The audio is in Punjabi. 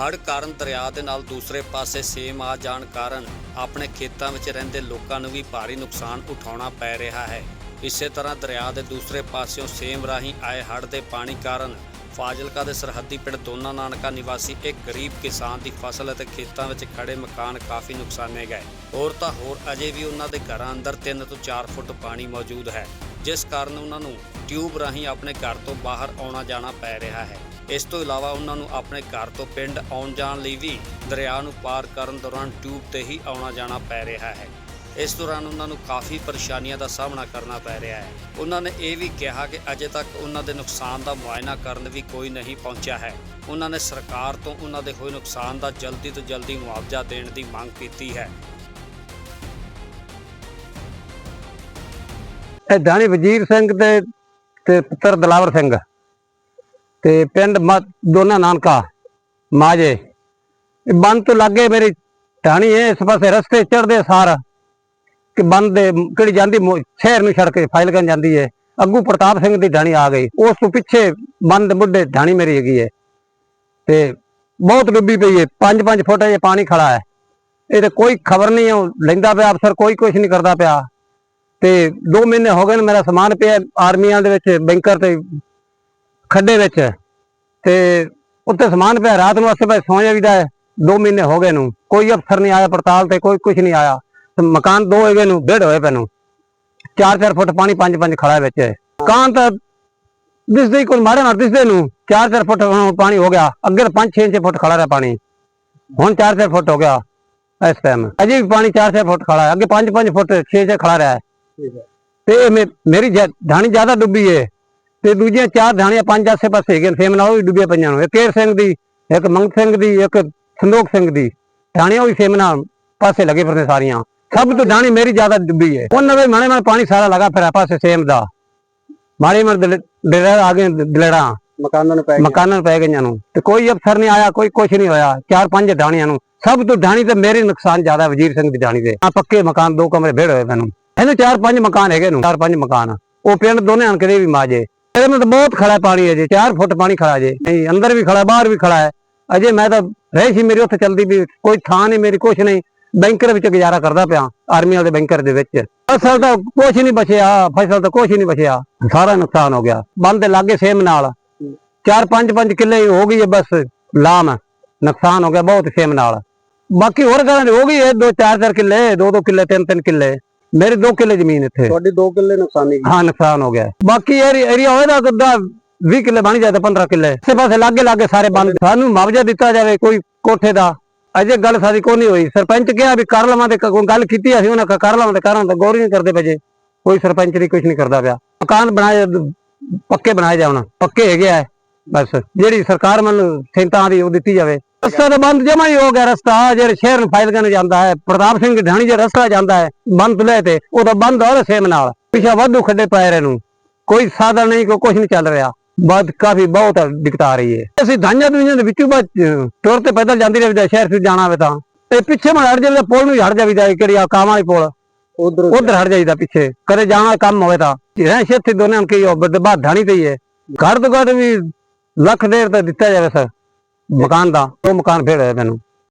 ਹੜ੍ਹ ਕਾਰਨ ਦਰਿਆ ਦੇ ਨਾਲ ਦੂਸਰੇ ਪਾਸੇ ਸੇਮ ਆ ਜਾਣ ਕਾਰਨ ਆਪਣੇ ਖੇਤਾਂ ਵਿੱਚ ਰਹਿੰਦੇ ਲੋਕਾਂ ਨੂੰ ਵੀ ਭਾਰੀ ਨੁਕਸਾਨ ਉਠਾਉਣਾ ਪੈ ਰਿਹਾ ਹੈ। ਇਸੇ ਤਰ੍ਹਾਂ ਦਰਿਆ ਦੇ ਦੂਸਰੇ ਪਾਸਿਓਂ ਸੇਮ ਰਾਹੀਂ ਆਏ ਹੜ੍ਹ ਦੇ ਪਾਣੀ ਕਾਰਨ ਫਾਜ਼ਿਲਕਾ ਦੇ ਸਰਹੱਦੀ ਪਿੰਡ ਦੋਨਾ ਨਾਨਕਾ ਨਿਵਾਸੀ ਇੱਕ ਗਰੀਬ ਕਿਸਾਨ ਦੀ ਫਸਲ ਅਤੇ ਖੇਤਾਂ ਵਿੱਚ ਖੜੇ ਮਕਾਨ ਕਾਫੀ ਨੁਕਸਾਨੇ ਗਏ ਹੋਰ ਤਾਂ ਹੋਰ, ਅਜੇ ਵੀ ਉਹਨਾਂ ਦੇ ਘਰਾਂ ਅੰਦਰ 3 ਤੋਂ 4 ਫੁੱਟ ਪਾਣੀ ਮੌਜੂਦ ਹੈ, ਜਿਸ ਕਾਰਨ ਉਹਨਾਂ ਨੂੰ ਟਿਊਬ ਰਾਹੀਂ ਆਪਣੇ ਘਰ ਤੋਂ ਬਾਹਰ ਆਉਣਾ ਜਾਣਾ ਪੈ ਰਿਹਾ ਹੈ। ਇਸ ਤੋਂ ਇਲਾਵਾ ਉਹਨਾਂ ਨੂੰ ਆਪਣੇ ਘਰ ਤੋਂ ਪਿੰਡ ਆਉਣ ਜਾਣ ਲਈ ਵੀ ਦਰਿਆ ਨੂੰ ਪਾਰ ਕਰਨ ਦੌਰਾਨ ਟਿਊਬ ਤੇ ਹੀ ਆਉਣਾ ਜਾਣਾ ਪੈ ਰਿਹਾ ਹੈ। ਇਸ ਦੌਰਾਨ ਉਹਨਾਂ ਨੂੰ ਕਾਫੀ ਪਰੇਸ਼ਾਨੀਆਂ ਦਾ ਸਾਹਮਣਾ ਕਰਨਾ ਪੈ ਰਿਹਾ ਹੈ। ਉਹਨਾਂ ਨੇ ਇਹ ਵੀ ਕਿਹਾ ਕਿ ਅਜੇ ਤੱਕ ਉਹਨਾਂ ਦੇ ਨੁਕਸਾਨ ਦਾ ਮੁਆਇਨਾ ਕਰਨ ਵੀ ਕੋਈ ਨਹੀਂ ਪਹੁੰਚਿਆ ਹੈ। ਉਹਨਾਂ ਨੇ ਸਰਕਾਰ ਤੋਂ ਉਹਨਾਂ ਦੇ ਹੋਏ ਨੁਕਸਾਨ ਦਾ ਜਲਦੀ ਤੋਂ ਜਲਦੀ ਮੁਆਵਜ਼ਾ ਦੇਣ ਦੀ ਮੰਗ ਕੀਤੀ ਹੈ। ਇਹ ਦਾਣੀ ਵਜੀਰ ਸਿੰਘ ਤੇ ਤੇ ਪੁੱਤਰ ਦਲਾਵਰ ਸਿੰਘ। ਤੇ ਪਿੰਡ ਮ- ਦੋਨਾ ਨਾਨਕਾ ਮਾਜੇ ਬੰਦ ਤੋਂ ਲੱਗੇ ਮੇਰੀ ਢਾਣੀ ਹੈ ਇਸ ਪਾਸੇ ਰਸਤੇ ਚੜਦੇ ਸਾਰ। ਕਿ ਬੰਦ ਦੇ ਕਿਹੜੀ ਜਾਂਦੀ ਸ਼ਹਿਰ ਨੂੰ ਛੱਡ ਕੇ ਫਾਈਲਗੰਜ ਜਾਂਦੀ ਹੈ ਅੱਗੂ ਪ੍ਰਤਾਪ ਸਿੰਘ ਦੀ ਢਾਣੀ ਆ ਗਈ। ਉਸ ਤੋਂ ਪਿੱਛੇ ਬੰਦ ਦੇ ਢਾਣੀ ਮੇਰੀ ਹੈਗੀ ਹੈ ਤੇ ਬਹੁਤ ਡੁੱਬੀ ਪਈ ਹੈ 5-5 ਫੁੱਟ ਇਹ ਪਾਣੀ ਖੜਾ ਹੈ। ਇਹ ਤੇ ਕੋਈ ਖਬਰ ਨਹੀਂ ਉਹ ਲੈਂਦਾ ਪਿਆ ਅਫਸਰ, ਕੋਈ ਕੁਝ ਨਹੀਂ ਕਰਦਾ ਪਿਆ। ਤੇ 2 ਮਹੀਨੇ ਹੋ ਗਏ ਨੇ ਮੇਰਾ ਸਮਾਨ ਪਿਆ ਆਰਮੀਆਂ ਦੇ ਵਿੱਚ, ਬੈਂਕਰ ਤੇ ਖੱਡੇ ਵਿੱਚ ਤੇ ਉੱਤੇ ਸਮਾਨ ਪਿਆ ਰਾਤ ਨੂੰ ਅਸੇ ਭਾਈ ਸੌਂ ਜਾਈਦਾ ਹੈ 2 ਮਹੀਨੇ ਹੋ ਗਏ ਨੂੰ। ਕੋਈ ਅਫਸਰ ਨਹੀਂ ਆਇਆ ਪੜਤਾਲ ਤੇ ਕੋਈ ਕੁਝ ਨਹੀਂ ਆਇਆ। ਤੇ ਮਕਾਨ ਦੋ ਹੈਗੇ ਨੂੰ ਡੇਢ ਹੋਏ ਪਏ ਨੂੰ। 4-4 ਫੁੱਟ ਪਾਣੀ 5-5 ਖੜਾ ਹੈ ਵਿੱਚ ਕਾਂ ਤਾਂ ਦਿਸਦੇ ਹੀ ਕੋਈ ਮਾਰੇ ਨਾ ਦਿਸਦੇ ਨੂੰ। 4-4 ਫੁੱਟ ਪਾਣੀ ਹੋ ਗਿਆ। ਅੱਗੇ 5-6 ਫੁੱਟ ਖੜਾ ਰਿਹਾ ਪਾਣੀ। ਹੁਣ 4-4 ਫੁੱਟ ਹੋ ਗਿਆ ਇਸ ਟਾਈਮ ਅਜੇ ਵੀ ਪਾਣੀ 4-4 ਫੁੱਟ ਖੜਾ ਹੈ। ਅੱਗੇ 5-5 ਫੁੱਟ 6-6 ਖੜਾ ਰਿਹਾ ਹੈ। ਤੇ ਮੇਰੀ ਢਾਣੀ ਜ਼ਿਆਦਾ ਡੁੱਬੀ ਏ। ਤੇ ਦੂਜੀਆਂ ਚਾਰ ਢਾਣੀਆਂ ਪੰਜ ਆਸੇ ਪਾਸੇ ਹੈਗੀਆਂ ਫੇਮ ਨਾਲ ਉਹ ਵੀ ਡੁੱਬੀਆਂ ਪਈਆਂ ਨੇ। ਇੱਕ ਕੇਰ ਸਿੰਘ ਦੀ ਇੱਕ ਮੰਗ ਸਿੰਘ ਦੀ ਇੱਕ ਸੰਦੋਖ ਸਿੰਘ ਦੀ। ਢਾਣੀਆਂ ਵੀ ਫੇਮ ਨਾਲ ਪਾਸੇ ਲੱਗੇ ਫਿਰਦੇ ਸਾਰੀਆਂ। ਸਭ ਤੋਂ ਢਾਣੀ ਮੇਰੀ ਜ਼ਿਆਦਾ ਡੁੱਬੀ ਏ ਉਹਨਾਂ ਦੇ ਮਾਣੇ ਮਾਣੇ ਪਾਣੀ ਸਾਰਾ ਲਗਾ ਫਿਰ ਪਾਸੇ ਸੇਮ ਦਾ। ਮਾੜੇ ਮਾੜੇ ਡੇਰਾ ਆ ਗਏ ਦਲੇੜਾ ਮਕਾਨਾਂ ਨੂੰ ਪੈ ਗਿਆ ਮਕਾਨਾਂ ਨੂੰ ਪੈ ਗਈਆਂ ਨੂੰ। ਤੇ ਕੋਈ ਅਫਸਰ ਨਹੀਂ ਆਇਆ ਕੋਈ ਕੁਛ ਨਹੀਂ ਹੋਇਆ। ਚਾਰ ਪੰਜ ਢਾਣੀਆਂ ਨੂੰ। ਸਭ ਤੋਂ ਢਾਣੀ ਤੇ ਮੇਰੇ ਨੁਕਸਾਨ ਜ਼ਿਆਦਾ ਵਜ਼ੀਰ ਸਿੰਘ ਦੀ ਢਾਣੀ ਦੇ ਆ ਪੱਕੇ ਮਕਾਨ ਦੋ ਕਮਰੇ ਭੇੜ ਹੋਏ ਮੈਨੂੰ। ਇਹਨੂੰ ਚਾਰ ਪੰਜ ਮਕਾਨ ਹੈਗੇ ਨੂੰ ਚਾਰ ਪੰਜ ਮਕਾਨ। ਉਹ ਪਿੰਡ ਦੋਨੇ ਹਣ ਕਦੇ ਵੀ ਮਾਜੇ। ਇਹਦੇ ਵਿੱਚ ਤਾਂ ਬਹੁਤ ਖੜਾ ਪਾਣੀ ਹੈ ਜੀ 4 ਫੁੱਟ ਪਾਣੀ ਖੜਾ ਜੇ ਨਹੀਂ, ਅੰਦਰ ਵੀ ਖੜਾ, ਬਾਹਰ ਵੀ ਖੜਾ ਹੈ। ਅਜੇ ਮੈਂ ਤਾਂ ਰਹੀ ਸੀ ਮੇਰੀ ਉੱਥੇ ਚਲਦੀ ਵੀ ਕੋਈ ਥਾਂ ਨਹੀਂ, ਮੇਰੀ ਕੁਛ ਨਹੀਂ। ਬੈਂਕਰ ਵਿੱਚ ਗੁਜ਼ਾਰਾ ਕਰਦਾ ਪਿਆ, ਆਰਮੀ ਵਾਲੇ ਬੈਂਕਰ ਦੇ ਵਿੱਚ। ਫਸਲ ਤਾਂ ਕੁਛ ਨਹੀਂ ਬਚਿਆ, ਫਸਲ ਤਾਂ ਕੁਛ ਨਹੀਂ ਬਚਿਆ। ਸਾਰਾ ਨੁਕਸਾਨ ਹੋ ਗਿਆ। ਬੰਦ ਦੇ ਲਾਗੇ ਸੇਮ ਨਾਲ। ਚਾਰ, ਪੰਜ ਪੰਜ ਕਿੱਲੇ ਹੋ ਗਈ ਹੈ ਬਸ, ਲਾਮ। ਨੁਕਸਾਨ ਹੋ ਗਿਆ ਬਹੁਤ ਸੇਮ ਨਾਲ। ਬਾਕੀ ਹੋਰ ਘਰਾਂ ਦੀ ਹੋ ਗਈ ਹੈ ਦੋ, ਚਾਰ ਚਾਰ ਕਿੱਲੇ, ਦੋ ਦੋ ਕਿੱਲੇ, ਤਿੰਨ ਤਿੰਨ ਕਿੱਲੇ। ਮੇਰੇ ਦੋ ਕਿੱਲੇ ਜ਼ਮੀਨ ਇੱਥੇ। ਤੁਹਾਡੀ 2 ਕਿੱਲੇ ਨੁਕਸਾਨੀ ਗਈ ਹਾਂ ਨੁਕਸਾਨ ਹੋ ਗਿਆ। ਬਾਕੀ ਏਰੀਆ ਹੋਏਦਾ ਕਿੱਦਾਂ 20 ਕਿੱਲੇ ਬਣ ਜਾਏ ਤਾਂ 15 ਕਿੱਲੇ। ਇਸੇ ਪਾਸੇ ਲਾਗੇ ਲਾਗੇ ਸਾਰੇ ਬੰਦ ਸਾਨੂੰ ਮੁਆਵਜ਼ਾ ਦਿੱਤਾ ਜਾਵੇ ਕੋਈ ਕੋਠੇ ਦਾ। ਅਜੇ ਗੱਲ ਸਾਡੀ ਕੋਈ ਨਹੀਂ ਹੋਈ। ਸਰਪੰਚ ਕਿਹਾ ਵੀ ਕਰ ਲਵਾਂ ਤੇ ਕੋਈ ਗੱਲ ਕੀਤੀ ਅਸੀਂ ਉਹਨਾਂ ਕਰ ਲਵਾਂ ਤੇ ਕਰਾਂ ਤਾਂ ਗੌਰ ਨਹੀਂ ਕਰਦੇ ਪਏ ਕੋਈ ਸਰਪੰਚ ਦੀ ਕੁਝ ਨਹੀਂ ਕਰਦਾ ਪਿਆ। ਮਕਾਨ ਬਣਾਏ ਪੱਕੇ ਬਣਾਏ ਜਾਣ। ਪੱਕੇ ਹੈਗੇ ਆ। ਬਸ ਜਿਹੜੀ ਸਰਕਾਰ ਮੈਨੂੰ ਸੈਂਤਾਂ ਦੀ ਉਹ ਦਿੱਤੀ ਜਾਵੇ। ਰਸਤਾ ਤਾਂ ਬੰਦ ਜਮਾ ਹੀ ਹੋ ਗਿਆ ਰਸਤਾ ਜਿਹੜੇ ਸ਼ਹਿਰ ਨੂੰ ਫਾਇਲ ਨੂੰ ਜਾਂਦਾ ਹੈ ਪ੍ਰਤਾਪ ਸਿੰਘ ਢਾਣੀ ਜੇ ਰਸਤਾ ਜਾਂਦਾ ਹੈ ਬੰਦ ਲੈ ਤੇ ਉਹ ਤਾਂ ਬੰਦ ਹੋ ਰਿਹਾ ਸੇਮ ਨਾਲ। ਪਿਛਾ ਵਾਧੂ ਖੱਡੇ ਪਏ ਰਹੇ ਨੂੰ। ਕੋਈ ਸਾਧਨ ਨਹੀਂ ਕੋਈ ਕੁਝ ਨਹੀਂ ਚੱਲ ਰਿਹਾ। ਬਾਤ ਕਾਫੀ ਬਹੁਤ ਦਿੱਕਤ ਆ ਰਹੀ ਹੈ। ਅਸੀਂ ਦਾਈਆਂ ਦੁਨੀਆਂ ਦੇ ਵਿੱਚੋਂ ਬਾਅਦ ਟੁਰ ਤੇ ਪੈਦਲ ਜਾਂਦੀ ਰਹੀ ਸ਼ਹਿਰ ਫਿਰ ਜਾਣਾ ਹੋਵੇ ਤਾਂ। ਤੇ ਪਿੱਛੇ ਮੈਂ ਹਟ ਜਾਂਦਾ ਪੁਲ ਨੂੰ ਹਟ ਜਾਵੀਦਾ ਹੈ, ਕਿਹੜੀ ਆ ਕਾਵਾਂ ਵਾਲੀ ਪੁਲ। ਉਧਰ ਉਧਰ ਹਟ ਜਾਈਦਾ ਪਿੱਛੇ। ਕਦੇ ਜਾਣਾ ਕੰਮ ਹੋਵੇ ਤਾਂ। ਰਹਿ ਛੇਤੀ ਦੋਨੇ ਨੂੰ ਕੀ ਬਾਦ ਧਾਣੀ ਤੇ ਹੀ ਹੈ। ਘਰ ਤੋਂ ਘੱਟ ਵੀ ਲੱਖ ਦੇਰ ਤਾਂ ਦਿੱਤਾ ਜਾਵੇ ਸਰ। ਮਕਾਨ ਦਾ ਉਹ ਮਕਾਨ ਫੇੜ ਹੋਇਆ ਮੈਨੂੰ।